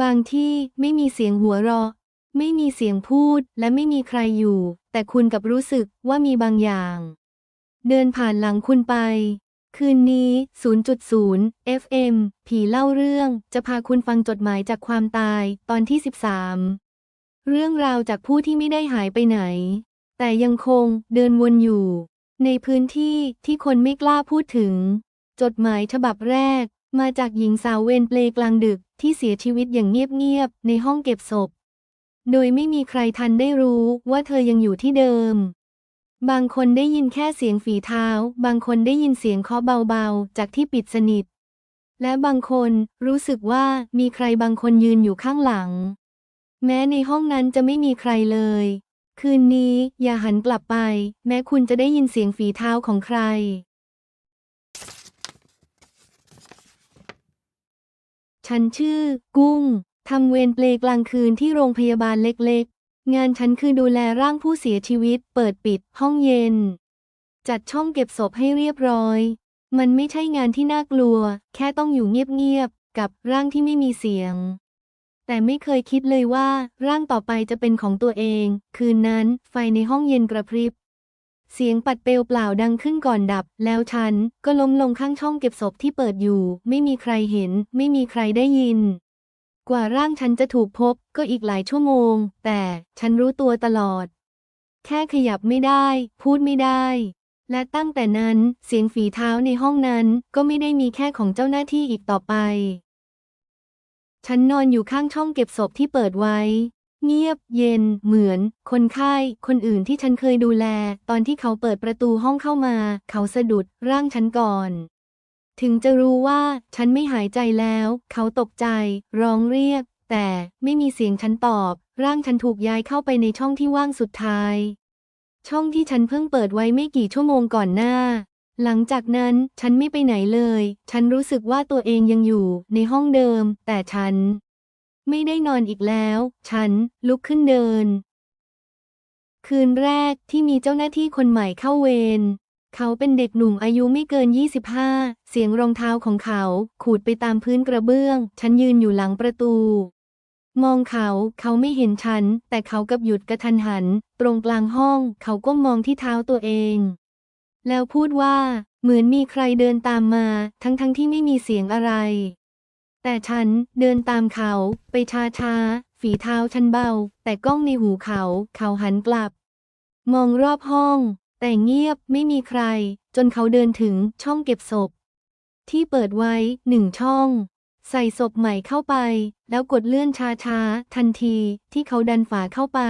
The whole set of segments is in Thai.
บางที่ไม่มีเสียงหัวเราะ ไม่มีเสียงพูดและไม่มีใครอยู่ แต่คุณกลับรู้สึกว่ามีบางอย่าง เดินผ่านหลังคุณไป คืนนี้ 0.0 FM ผีเล่าเรื่องจะพาคุณฟังจดหมายจากความตายตอนที่ 13 เรื่องราวจากผู้ที่ไม่ได้หายไปไหน แต่ยังคงเดินวนอยู่ ในพื้นที่ที่คนไม่กล้าพูดถึง จดหมายฉบับแรกมาจากหญิงสาวเวรเปลกลางดึก ที่เสียชีวิตอย่างเงียบๆในห้องเก็บศพ โดยไม่มีใครทันได้รู้ว่าเธอยังอยู่ที่เดิม บางคนได้ยินแค่เสียงฝีเท้า บางคนได้ยินเสียงเคาะเบาๆ จากที่ปิดสนิท และบางคนรู้สึกว่ามีใครบางคนยืนอยู่ข้างหลัง แม้ในห้องนั้นจะไม่มีใครเลย คืนนี้อย่าหันกลับไป แม้คุณจะได้ยินเสียงฝีเท้าของใคร ฉันชื่อ กุ้ง ทำเวรเปลกลางคืนที่โรงพยาบาลเล็กๆ งานฉันคือดูแลร่างผู้เสียชีวิต เปิดปิด ห้องเย็น จัดช่องเก็บศพให้เรียบร้อย มันไม่ใช่งานที่น่ากลัว แค่ต้องอยู่เงียบๆ กับร่างที่ไม่มีเสียง แต่ไม่เคยคิดเลยว่า ร่างต่อไปจะเป็นของตัวเอง คืนนั้น ไฟในห้องเย็นกระพริบ เสียงปัดเปลวเปล่าดังขึ้นก่อนดับ แล้วฉันก็ล้มลงข้างช่องเก็บศพที่เปิดอยู่ ไม่มีใครเห็น ไม่มีใครได้ยิน กว่าร่างฉันจะถูกพบก็อีกหลายชั่วโมง แต่ฉันรู้ตัวตลอด แค่ขยับไม่ได้ พูดไม่ได้ และตั้งแต่นั้นเสียงฝีเท้าในห้องนั้นก็ไม่ได้มีแค่ของเจ้าหน้าที่อีกต่อไป ฉันนอนอยู่ข้างช่องเก็บศพที่เปิดไว้ เงียบเย็นเหมือน คนไข้คนอื่นที่ฉันเคยดูแล ตอนที่เขาเปิดประตูห้องเข้ามา เขาสะดุดร่างฉันก่อน ถึงจะรู้ว่าฉันไม่หายใจแล้ว เขาตกใจ ร้องเรียก แต่ไม่มีเสียงฉันตอบ ร่างฉันถูกย้ายเข้าไปในช่องที่ว่างสุดท้าย ช่องที่ฉันเพิ่งเปิดไว้ไม่กี่ชั่วโมงก่อนหน้า หลังจากนั้นฉันไม่ไปไหนเลย ฉันรู้สึกว่าตัวเองยังอยู่ในห้องเดิม แต่ฉัน ไม่ได้นอนอีกแล้ว ฉันลุกขึ้นเดิน คืนแรกที่มีเจ้าหน้าที่คนใหม่เข้าเวร เขาเป็นเด็กหนุ่มอายุไม่เกิน 25 เสียงรองเท้าของเขาขูดไปตามพื้นกระเบื้อง ฉันยืนอยู่หลังประตู มองเขา เขาไม่เห็นฉัน แต่เขากับหยุดกระทันหัน ตรงกลางห้อง เขาก้มมองที่เท้าตัวเอง แล้วพูดว่า เหมือนมีใครเดินตามมา ทั้งๆทที่ไม่มีเสียงอะไร แต่ฉันเดินตามเขาไปช้าๆ ฝีเท้าฉันเบา แต่กล้องในหูเขาเขาหันกลับ มองรอบห้อง แต่เงียบไม่มีใคร จนเขาเดินถึงช่องเก็บศพ ที่เปิดไว้หนึ่งช่อง ใส่ศพใหม่เข้าไป แล้วกดเลื่อนช้าๆ ทันทีที่เขาดันฝาเข้าไป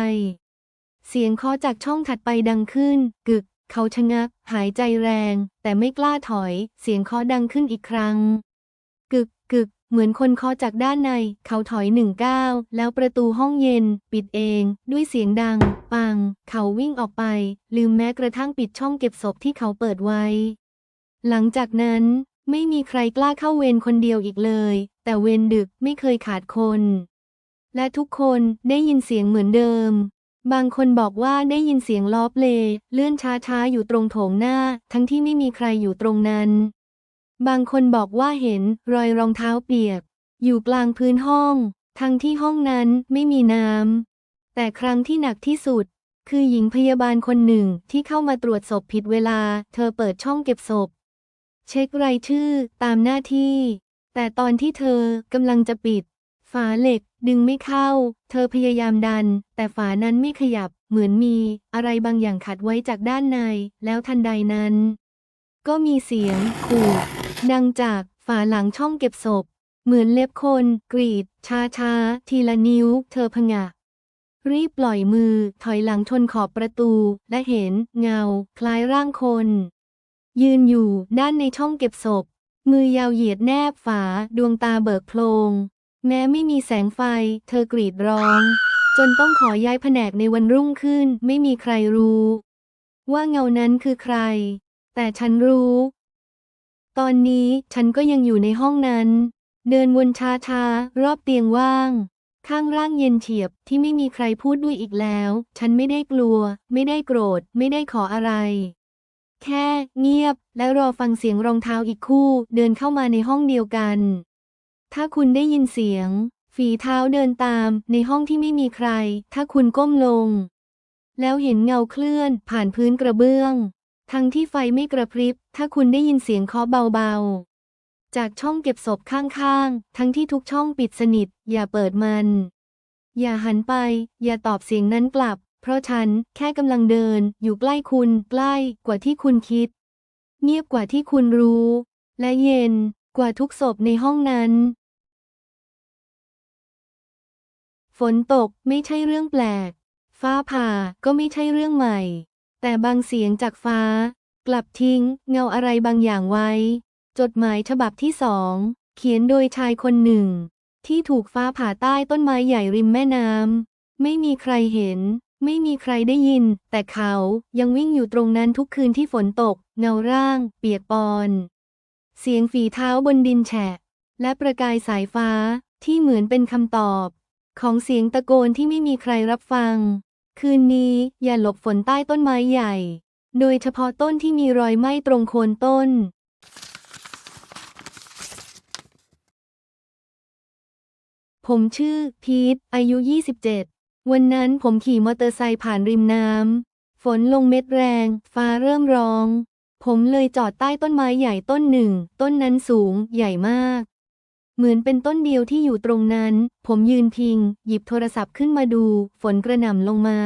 เสียงเคาะจากช่องถัดไปดังขึ้น กึก เขาชะงัก หายใจแรง แต่ไม่กล้าถอย เสียงเคาะดังขึ้นอีกครั้ง กึกกึก เหมือนคนเคาะจากด้านใน เขาถอยหนึ่งก้าวแล้วประตูห้องเย็น ปิดเอง ด้วยเสียงดัง ปัง เขาวิ่งออกไป ลืมแม้กระทั่งปิดช่องเก็บศพที่เขาเปิดไว้ หลังจากนั้นไม่มีใครกล้าเข้าเวรคนเดียวอีกเลย แต่เวรดึกไม่เคยขาดคน และทุกคนได้ยินเสียงเหมือนเดิม บางคนบอกว่าได้ยินเสียงล้อเปลเลื่อนช้าๆอยู่ตรงโถงหน้า ทั้งที่ไม่มีใครอยู่ตรงนั้น บางคนบอกว่าเห็นรอยรองเท้าเปียก อยู่กลางพื้นห้อง ทั้งที่ห้องนั้นไม่มีน้ำ แต่ครั้งที่หนักที่สุด คือหญิงพยาบาลคนหนึ่งที่เข้ามาตรวจศพผิดเวลา เธอเปิดช่องเก็บศพ เช็ครายชื่อตามหน้าที่ แต่ตอนที่เธอกำลังจะปิด ฝาเหล็กดึงไม่เข้า เธอพยายามดัน แต่ฝานั้นไม่ขยับ เหมือนมีอะไรบางอย่างขัดไว้จากด้านใน แล้วทันใดนั้น ก็มีเสียงขู ดังจากฝาหลังช่องเก็บศพ เหมือนเล็บคน กรีด ช้าช้าทีละนิ้ว เธอพงะ รีบปล่อยมือ ถอยหลังชนขอบประตู และเห็น เงา คล้ายร่างคน ยืนอยู่ด้านในช่องเก็บศพ มือยาวเหยียดแนบฝา ดวงตาเบิกโพลง แม้ไม่มีแสงไฟ เธอกรีดร้อง จนต้องขอย้ายแผนกในวันรุ่งขึ้น ไม่มีใครรู้ ว่าเงานั้นคือใคร แต่ฉันรู้ ตอนนี้ฉันก็ยังอยู่ในห้องนั้น เดินวนช้าๆ รอบเตียงว่าง ข้างร่างเย็นเฉียบที่ไม่มีใครพูดด้วยอีกแล้ว ฉันไม่ได้กลัว ไม่ได้โกรธ ไม่ได้ขออะไร แค่เงียบและรอฟังเสียงรองเท้าอีกคู่ เดินเข้ามาในห้องเดียวกัน ถ้าคุณได้ยินเสียง ฝีเท้าเดินตามในห้องที่ไม่มีใคร ถ้าคุณก้มลง แล้วเห็นเงาเคลื่อนผ่านพื้นกระเบื้อง ทั้งที่ไฟไม่กระพริบ ถ้าคุณได้ยินเสียงเคาะเบาๆ จากช่องเก็บศพข้างๆ ทั้งที่ทุกช่องปิดสนิท อย่าเปิดมัน อย่าหันไป อย่าตอบเสียงนั้นกลับ เพราะฉันแค่กำลังเดิน อยู่ใกล้คุณ ใกล้กว่าที่คุณคิด เงียบกว่าที่คุณรู้ และเย็นกว่าทุกศพในห้องนั้น ฝนตกไม่ใช่เรื่องแปลก ฟ้าผ่าก็ไม่ใช่เรื่องใหม่ แต่บางเสียงจากฟ้า กลับทิ้ง เงาอะไรบางอย่างไว้ จดหมายฉบับที่สอง เขียนโดยชายคนหนึ่ง ที่ถูกฟ้าผ่าใต้ต้นไม้ใหญ่ริมแม่น้ำไม่มีใครเห็น ไม่มีใครได้ยิน แต่เขายังวิ่งอยู่ตรงนั้นทุกคืนที่ฝนตก เงาร่าง เปียกปอน เสียงฝีเท้าบนดินแฉะ และประกายสายฟ้าที่เหมือนเป็นคำตอบ ของเสียงตะโกนที่ไม่มีใครรับฟัง คืนนี้อย่าหลบฝนใต้ต้นไม้ใหญ่ โดยเฉพาะต้นที่มีรอยไหม้ตรงโคนต้น ผมชื่อ พีท อายุ 27 วันนั้นผมขี่มอเตอร์ไซค์ผ่านริมน้ำ ฝนลงเม็ดแรง ฟ้าเริ่มร้อง ผมเลยจอดใต้ต้นไม้ใหญ่ต้นหนึ่ง ต้นนั้นสูงใหญ่มาก เหมือนเป็นต้นเดียวที่อยู่ตรงนั้น ผมยืนพิง หยิบโทรศัพท์ขึ้นมาดู ฝนกระหน่ำลงมา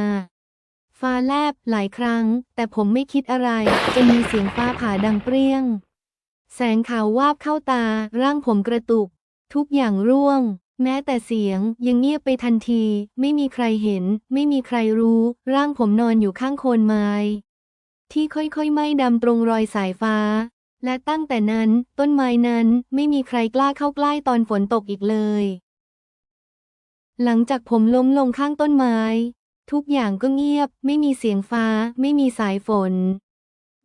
ฟ้าแลบหลายครั้ง แต่ผมไม่คิดอะไรจนมีเสียงฟ้าผ่าดังเปรี้ยง แสงขาววาบเข้าตา ร่างผมกระตุก ทุกอย่างร่วง แม้แต่เสียงยังเงียบไปทันที ไม่มีใครเห็น ไม่มีใครรู้ ร่างผมนอนอยู่ข้างโคนไม้ที่ค่อยๆไหม้ดำตรงรอยสายฟ้า และตั้งแต่นั้นต้นไม้นั้นไม่มีใครกล้าเข้าใกล้ตอนฝนตกอีกเลย หลังจากผมล้มลงข้างต้นไม้ ทุกอย่างก็เงียบ ไม่มีเสียงฟ้า ไม่มีสายฝน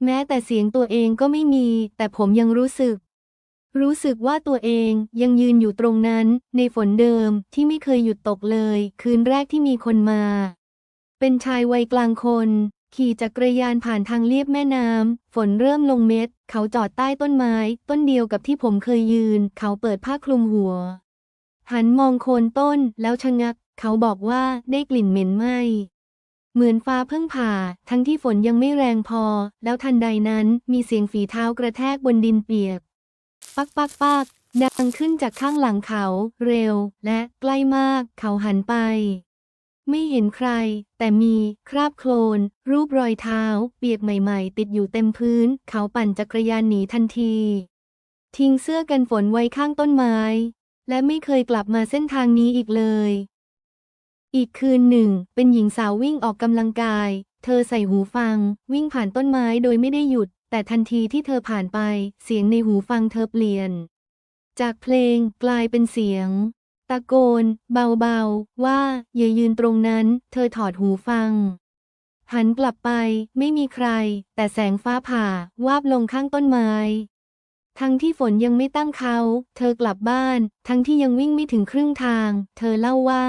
แม้แต่เสียงตัวเองก็ไม่มี แต่ผมยังรู้สึก รู้สึกว่าตัวเองยังยืนอยู่ตรงนั้น ในฝนเดิมที่ไม่เคยหยุดตกเลย คืนแรกที่มีคนมา เป็นชายวัยกลางคน ขี่จักรยานผ่านทางเลียบแม่น้ำฝนเริ่มลงเม็ด เขาจอดใต้ต้นไม้ ต้นเดียวกับที่ผมเคยยืน เขาเปิดผ้าคลุมหัว หันมองโคนต้นแล้วชะงัก เขาบอกว่าได้กลิ่นเหม็นไหมเหมือนฟ้าเพิ่งผ่า ทั้งที่ฝนยังไม่แรงพอ แล้วทันใดนั้นมีเสียงฝีเท้ากระแทกบนดินเปียก ปักปักปักดังขึ้นจากข้างหลังเขา เร็ว และใกล้มาก เขาหันไป ไม่เห็นใคร แต่มีคราบโคลน รูปรอยเท้า เปียกใหม่ๆ ติดอยู่เต็มพื้น เขาปั่นจักรยานหนีทันที ทิ้งเสื้อกันฝนไว้ข้างต้นไม้ และไม่เคยกลับมาเส้นทางนี้อีกเลย อีกคืนหนึ่ง เป็นหญิงสาววิ่งออกกำลังกาย เธอใส่หูฟัง วิ่งผ่านต้นไม้โดยไม่ได้หยุด แต่ทันทีที่เธอผ่านไป เสียงในหูฟังเธอเปลี่ยน จากเพลงกลายเป็นเสียงะโกน เบาๆ ว่า อย่ายืนตรงนั้น เธอถอดหูฟัง หันกลับไป ไม่มีใคร แต่แสงฟ้าผ่าวาบลงข้างต้นไม้ ทั้งที่ฝนยังไม่ตั้งเขา เธอกลับบ้าน ทั้งที่ยังวิ่งไม่ถึงครึ่งทาง เธอเล่าว่า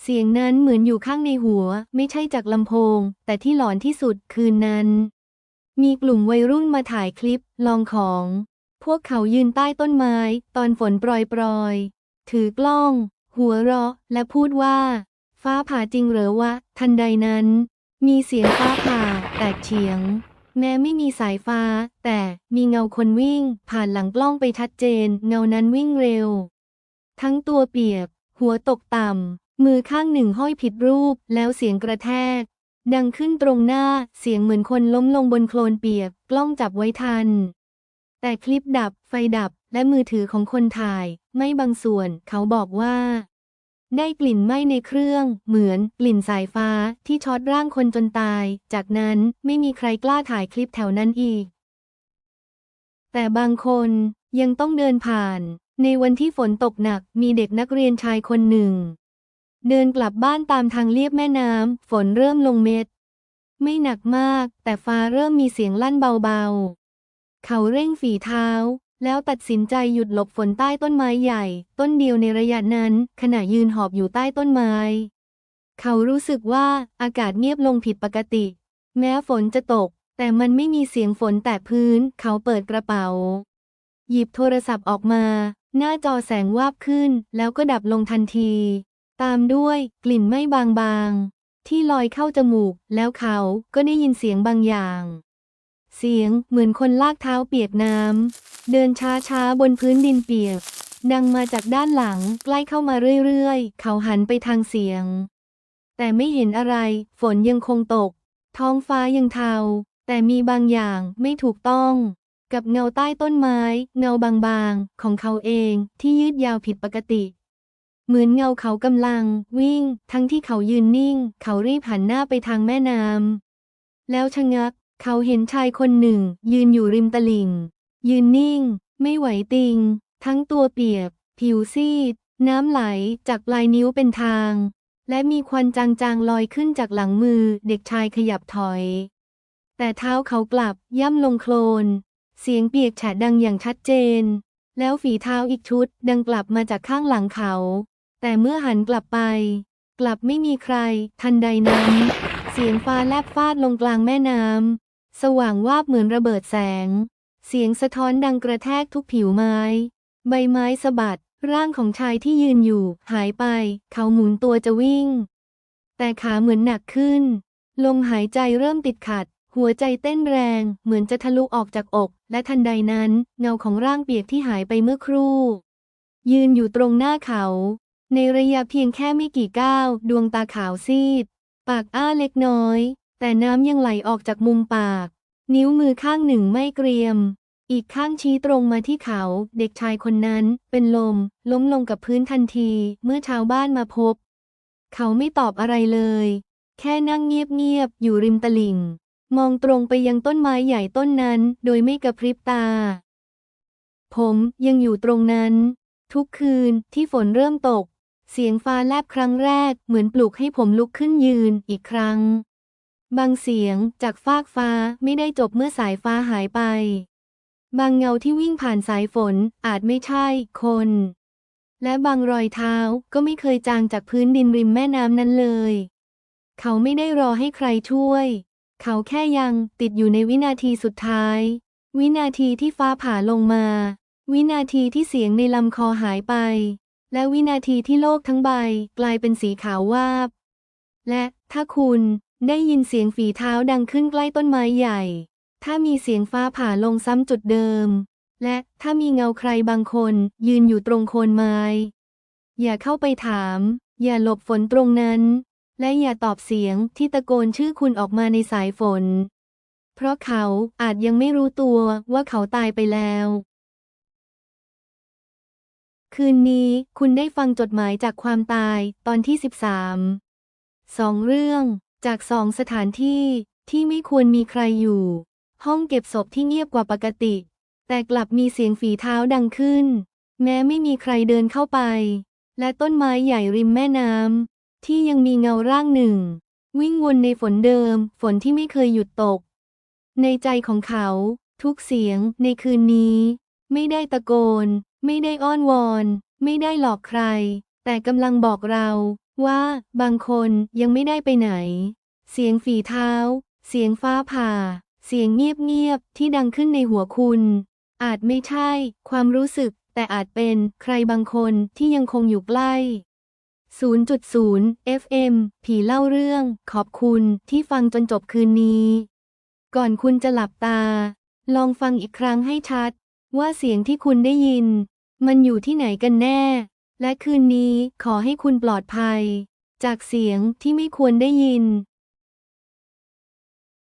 เสียงนั้นเหมือนอยู่ข้างในหัว ไม่ใช่จากลำโพง แต่ที่หลอนที่สุดคืนนั้น มีกลุ่มวัยรุ่นมาถ่ายคลิป ลองของ พวกเขายืนใต้ต้นไม้ ตอนฝนโปรย ถือกล้อง หัวเราะ และพูดว่า ฟ้าผ่าจริงเหรอวะ ทันใดนั้น มีเสียงฟ้าผ่า แตกเฉียง แม้ไม่มีสายฟ้า แต่มีเงาคนวิ่ง ผ่านหลังกล้องไปชัดเจน เงานั้นวิ่งเร็ว ทั้งตัวเปียก หัวตกต่ำ มือข้างหนึ่งห้อยผิดรูป แล้วเสียงกระแทก ดังขึ้นตรงหน้า เสียงเหมือนคนล้มลงบนโคลนเปียก กล้องจับไว้ทัน แต่คลิปดับ ไฟดับ และมือถือของคนถ่ายไม่บางส่วน เขาบอกว่า ได้กลิ่นไหม้ในเครื่อง เหมือนกลิ่นสายฟ้าที่ช็อตร่างคนจนตาย จากนั้นไม่มีใครกล้าถ่ายคลิปแถวนั้นอีก แต่บางคนยังต้องเดินผ่าน ในวันที่ฝนตกหนักมีเด็กนักเรียนชายคนหนึ่ง เดินกลับบ้านตามทางเลียบแม่น้ำฝนเริ่มลงเม็ด ไม่หนักมาก แต่ฟ้าเริ่มมีเสียงลั่นเบาๆ เขาเร่งฝีเท้า แล้วตัดสินใจหยุดหลบฝนใต้ต้นไม้ใหญ่ ต้นเดียวในระยะนั้น ขณะยืนหอบอยู่ใต้ต้นไม้ เขารู้สึกว่าอากาศเงียบลงผิดปกติ แม้ฝนจะตก แต่มันไม่มีเสียงฝนแตะพื้น เขาเปิดกระเป๋า หยิบโทรศัพท์ออกมา หน้าจอแสงวาบขึ้น แล้วก็ดับลงทันที ตามด้วยกลิ่นไหม้บางๆ ที่ลอยเข้าจมูก แล้วเขาก็ได้ยินเสียงบางอย่าง เสียงเหมือนคนลากเท้าเปียกน้ำ เดินช้าๆ บนพื้นดินเปียก ดังมาจากด้านหลังใกล้เข้ามาเรื่อยๆ เขาหันไปทางเสียง แต่ไม่เห็นอะไร ฝนยังคงตก ท้องฟ้ายังเทา แต่มีบางอย่างไม่ถูกต้อง กับเงาใต้ต้นไม้ เงาบางๆ ของเขาเองที่ยืดยาวผิดปกติ เหมือนเงาเขากำลัง วิ่ง ทั้งที่เขายืนนิ่ง เขารีบหันหน้าไปทางแม่น้ำแล้วชะงัก เขาเห็นชายคนหนึ่ง ยืนอยู่ริมตลิ่ง ยืนนิ่ง ไม่ไหวติง ทั้งตัวเปียก ผิวซีด น้ำไหลจากปลายนิ้วเป็นทาง และมีควันจางๆลอยขึ้นจากหลังมือเด็กชายขยับถอย แต่เท้าเขากลับย่ำลงโคลน เสียงเปียกแฉะดังอย่างชัดเจน แล้วฝีเท้าอีกชุดดังกลับมาจากข้างหลังเขา แต่เมื่อหันกลับไป กลับไม่มีใคร ทันใดนั้น เสียงฟ้าแลบฟาดลงกลางแม่น้ำ สว่างวาบเหมือนระเบิดแสง เสียงสะท้อนดังกระแทกทุกผิวไม้ ใบไม้สะบัด ร่างของชายที่ยืนอยู่ หายไป เขาหมุนตัวจะวิ่ง แต่ขาเหมือนหนักขึ้น ลมหายใจเริ่มติดขัด หัวใจเต้นแรง เหมือนจะทะลุออกจากอก และทันใดนั้นเงาของร่างเปียกที่หายไปเมื่อครู่ ยืนอยู่ตรงหน้าเขา ในระยะเพียงแค่ไม่กี่ก้าว ดวงตาขาวซีด ปากอ้าเล็กน้อย แต่น้ำยังไหลออกจากมุมปาก นิ้วมือข้างหนึ่งไม่เกรียม อีกข้างชี้ตรงมาที่เขา เด็กชายคนนั้น เป็นลม ล้มลงกับพื้นทันที เมื่อชาวบ้านมาพบ เขาไม่ตอบอะไรเลย แค่นั่งเงียบๆอยู่ริมตลิ่ง มองตรงไปยังต้นไม้ใหญ่ต้นนั้น โดยไม่กระพริบตา ผมยังอยู่ตรงนั้น ทุกคืนที่ฝนเริ่มตก เสียงฟ้าแลบครั้งแรก เหมือนปลุกให้ผมลุกขึ้นยืนอีกครั้ง บางเสียงจากฟากฟ้าไม่ได้จบเมื่อสายฟ้าหายไป บางเงาที่วิ่งผ่านสายฝนอาจไม่ใช่คน และบางรอยเท้าก็ไม่เคยจางจากพื้นดินริมแม่น้ำนั้นเลย เขาไม่ได้รอให้ใครช่วย เขาแค่ยังติดอยู่ในวินาทีสุดท้าย วินาทีที่ฟ้าผ่าลงมา วินาทีที่เสียงในลำคอหายไป และวินาทีที่โลกทั้งใบกลายเป็นสีขาววาบ และถ้าคุณ ได้ยินเสียงฝีเท้าดังขึ้นใกล้ต้นไม้ใหญ่ ถ้ามีเสียงฟ้าผ่าลงซ้ำจุดเดิม และถ้ามีเงาใครบางคนยืนอยู่ตรงโคนไม้ อย่าเข้าไปถาม อย่าหลบฝนตรงนั้น และอย่าตอบเสียงที่ตะโกนชื่อคุณออกมาในสายฝน เพราะเขาอาจยังไม่รู้ตัวว่าเขาตายไปแล้ว คืนนี้คุณได้ฟังจดหมายจากความตายตอนที่ 13สองเรื่อง จากสองสถานที่ที่ไม่ควรมีใครอยู่ ห้องเก็บศพที่เงียบกว่าปกติ แต่กลับมีเสียงฝีเท้าดังขึ้น แม้ไม่มีใครเดินเข้าไป และต้นไม้ใหญ่ริมแม่น้ำที่ยังมีเงาร่างหนึ่ง วิ่งวนในฝนเดิม ฝนที่ไม่เคยหยุดตก ในใจของเขาทุกเสียงในคืนนี้ ไม่ได้ตะโกน ไม่ได้อ้อนวอน ไม่ได้หลอกใคร แต่กำลังบอกเรา ว่าบางคนยังไม่ได้ไปไหน เสียงฝีเท้า เสียงฟ้าผ่า เสียงเงียบๆที่ดังขึ้นในหัวคุณ อาจไม่ใช่ความรู้สึก แต่อาจเป็นใครบางคนที่ยังคงอยู่ใกล้ 0.0 FM ผีเล่าเรื่องขอบคุณที่ฟังจนจบคืนนี้ ก่อนคุณจะหลับตา ลองฟังอีกครั้งให้ชัด ว่าเสียงที่คุณได้ยิน มันอยู่ที่ไหนกันแน่ และคืนนี้ขอให้คุณปลอดภัย จากเสียงที่ไม่ควรได้ยิน